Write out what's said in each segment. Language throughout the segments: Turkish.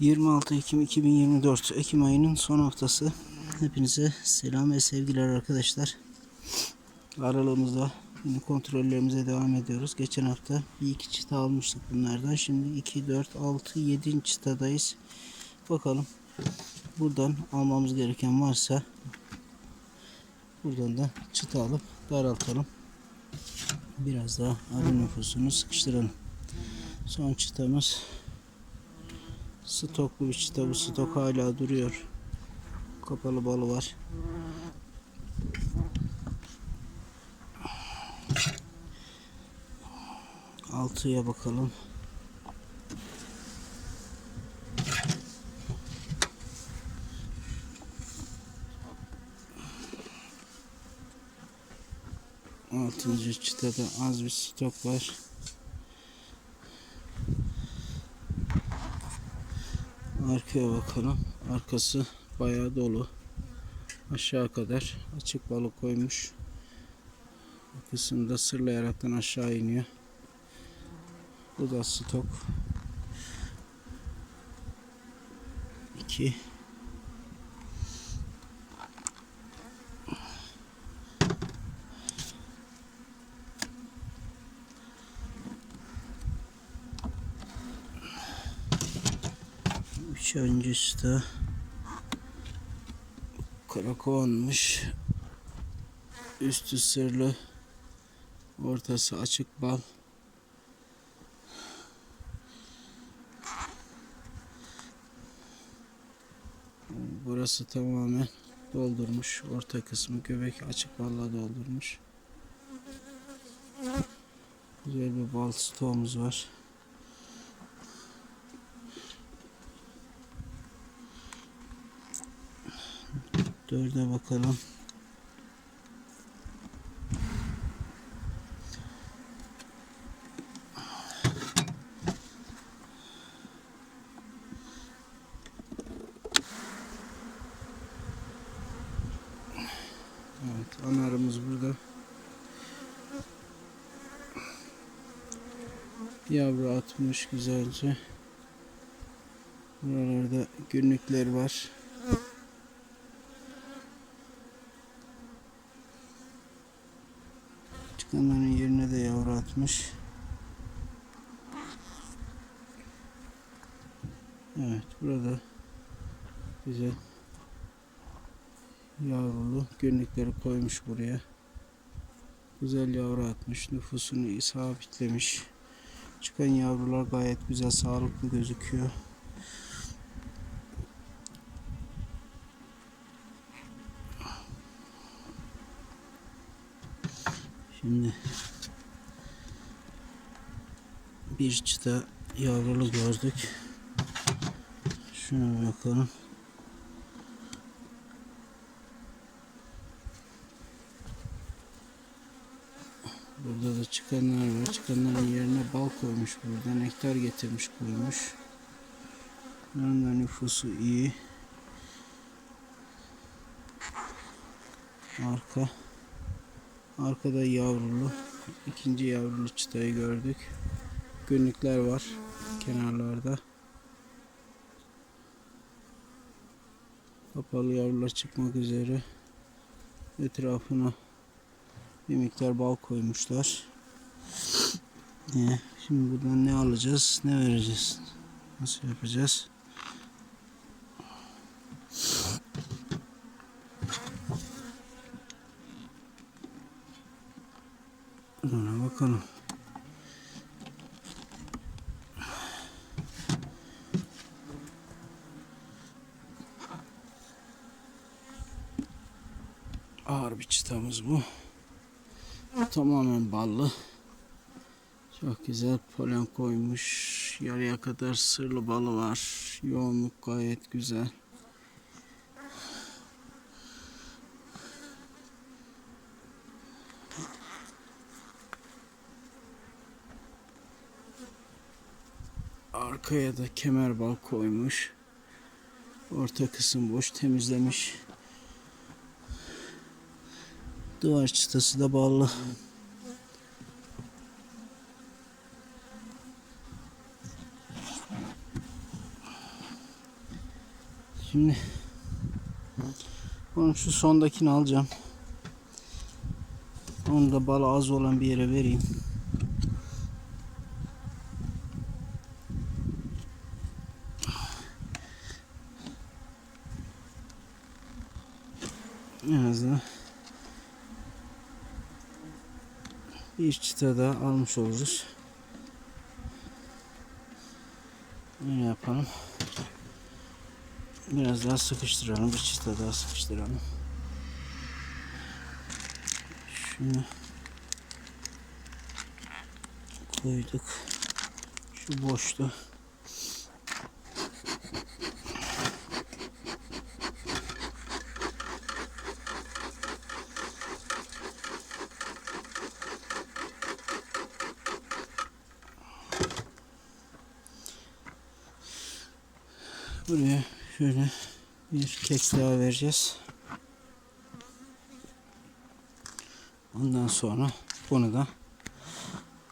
26 Ekim 2024 Ekim ayının son haftası. Hepinize selam ve sevgiler arkadaşlar. Aralığımızda yine kontrollerimize devam ediyoruz. Geçen hafta bir iki çıta almıştık bunlardan. Şimdi 2, 4, 6, 7. çıtadayız. Bakalım buradan almamız gereken varsa buradan da çıta alıp daraltalım. Biraz daha arı nüfusunu sıkıştıralım. Son çıtamız Stoklu çıta bu stok hala duruyor. Kapalı balı var. Altıya bakalım. Altıncı çıtada az bir stok var. Arkaya bakalım. Arkası bayağı dolu. Aşağı kadar açık balık koymuş. Bu kısımda sırlayaraktan aşağı iniyor. Bu da stok. 2 Üçüncüsü de karakovanmış. Üstü sırlı. Ortası açık bal. Burası tamamen doldurmuş. Orta kısmı göbek açık balla doldurmuş. Güzel bir bal stoğumuz var. Dörde bakalım. Evet, anarımız burada. Yavru atmış güzelce. Buralarda günlükler var. Çıkanların yerine de yavru atmış. Evet burada güzel yavrulu günlükleri koymuş buraya. Güzel yavru atmış. Nüfusunu sabitlemiş. Çıkan yavrular gayet güzel sağlıklı gözüküyor. Şimdi bir çıta yavrulu gördük. Şuna bakalım. Burada da çıkanlar var. Çıkanların yerine bal koymuş burada. Nektar getirmiş koymuş. Bunların da nüfusu iyi. Arka. Arkada yavrulu. ikinci yavrulu çıtayı gördük. Günlükler var kenarlarda. Kapalı yavrular çıkmak üzere. Etrafına bir miktar bal koymuşlar. Ee, şimdi buradan ne alacağız, ne vereceğiz? Nasıl yapacağız? Bakalım. Ağır bir çıtamız bu. Tamamen ballı. Çok güzel polen koymuş. Yarıya kadar sırlı balı var. Yoğunluk gayet güzel. Arkaya da kemer bal koymuş. Orta kısım boş temizlemiş. Duvar çıtası da ballı. Şimdi onun şu sondakini alacağım. Onu da balı az olan bir yere vereyim. En azından bir çıta daha almış oluruz. Ne yapalım? Biraz daha sıkıştıralım. Bir çıta daha sıkıştıralım. Şunu koyduk. Şu boştu. Buraya şöyle bir kek daha vereceğiz. Ondan sonra bunu da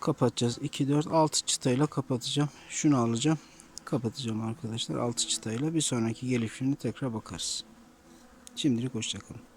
kapatacağız. 2, 4, 6 çıtayla kapatacağım. Şunu alacağım. Kapatacağım arkadaşlar. 6 çıtayla bir sonraki gelişimine tekrar bakarız. Şimdilik hoşçakalın.